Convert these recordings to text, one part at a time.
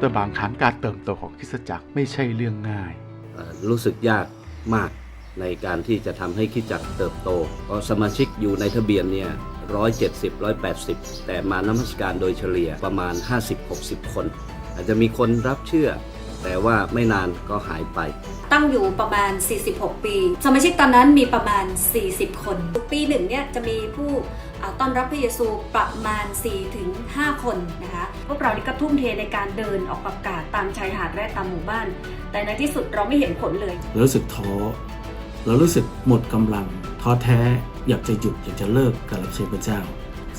แต่บางครั้งการเติบโตของคริสตจักรไม่ใช่เรื่องง่าย รู้สึกยากมากในการที่จะทำให้คิดจักรเติบโต เพราะสมาชิกอยู่ในทะเบียนเนี่ยร้อยเจ็ดสิบร้อยแปดสิบแต่มานมัสการโดยเฉลี่ยประมาณ 50-60 คน อาจจะมีคนรับเชื่อ แต่ว่าไม่นานก็หายไป ตั้งอยู่ประมาณ 46 ปี สมาชิกตอนนั้นมีประมาณ 40 คนปีหนึ่งเนี่ยจะมีผู้อ่าต้อนรับพระเยซูประมาณ 4-5 คนนะคะพวกเรานี่ก็ทุ่มเทในการเดินออกประกาศตามชายหาดและตามหมู่บ้าน แต่ในที่สุดเราไม่เห็นผลเลยเรารู้สึกท้อเรารู้สึกหมดกำลังท้อแท้อยากจะหยุดอยากจะเลิกการรับใช้พระเจ้า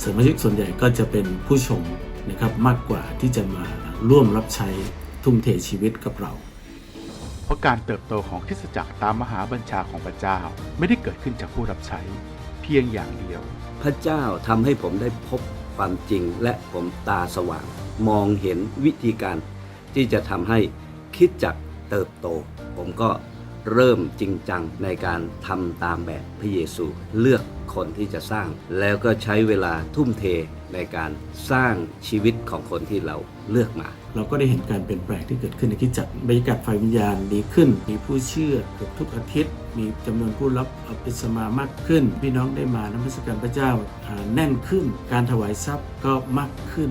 สมาชิกส่วนใหญ่ก็จะเป็นผู้ชมนะครับมากกว่าที่จะมาร่วมรับใช้ ทุ่มเทชีวิตกับเรา เพราะการเติบโตของคริสตจักรตามมหาบัญชาของพระเจ้าไม่ได้เกิดขึ้นจากผู้รับใช้ เพียงอย่างเดียว พระเจ้าทำให้ผมได้พบความจริงและผมตาสว่าง มองเห็นวิธีการ ที่จะทำให้คริดจักรเติบโต ผมก็เริ่มจริงจังในการทำตามแบบพระเยซูเลือกคนที่จะสร้าง แล้วก็ใช้เวลาทุ่มเทในการสร้างชีวิตของคนที่เราเลือกมา เราก็ได้เห็นการเปลี่ยนแปลงที่เกิดขึ้นในคริสตจักรบรรยากาศฝ่ายวิญญาณดีขึ้น มีผู้เชื่อเกือบทุกอาทิตย์ มีจำนวนผู้รับอัปสมามากขึ้น พี่น้องได้มานมัสการพระเจ้าแน่นขึ้น การถวายทรัพย์ก็มากขึ้น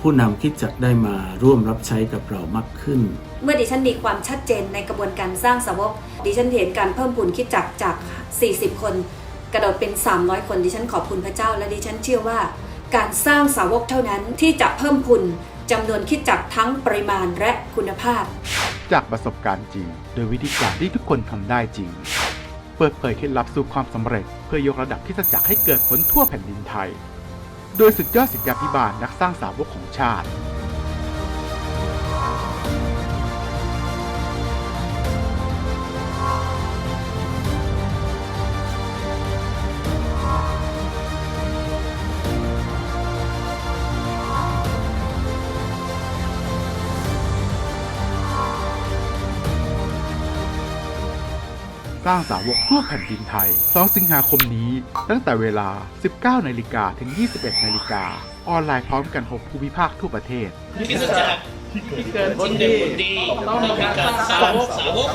ผู้นำคริดจักรได้มาร่วมรับใช้กับเรามากขึ้น เมื่อดิฉันมีความชัดเจนในกระบวนการสร้างสาวก ดิฉันเห็นการเพิ่มพูนคิดจักจาก 40 คน กระโดดเป็น 300 คนดิฉันขอบคุณพระเจ้า และดิฉันเชื่อว่า การสร้างสาวกเท่านั้นที่จะเพิ่มพูน จำนวนคิดจักทั้งปริมาณและคุณภาพ จากประสบการณ์จริง โดยวิธีการที่ทุกคนทำได้จริง เปิดเผยเคล็ดลับสู่ความสำเร็จ เพื่อยกระดับคริสจักรให้เกิดผลทั่วแผ่นดินไทย โดยสุดยอดศิษยาภิบาลนักสร้างสาวกของชาติ ร้างสาวกทั่วแผ่นดินไทย 2 สิงหาคมนี้ ตั้งแต่เวลา 19นาฬิกาถึง 21นาฬิกา ออนไลน์พร้อมกัน 6 ภูมิภาคทั่วประเทศคริสตจักรที่เกิดผลดีต้องมีการสร้างสาวก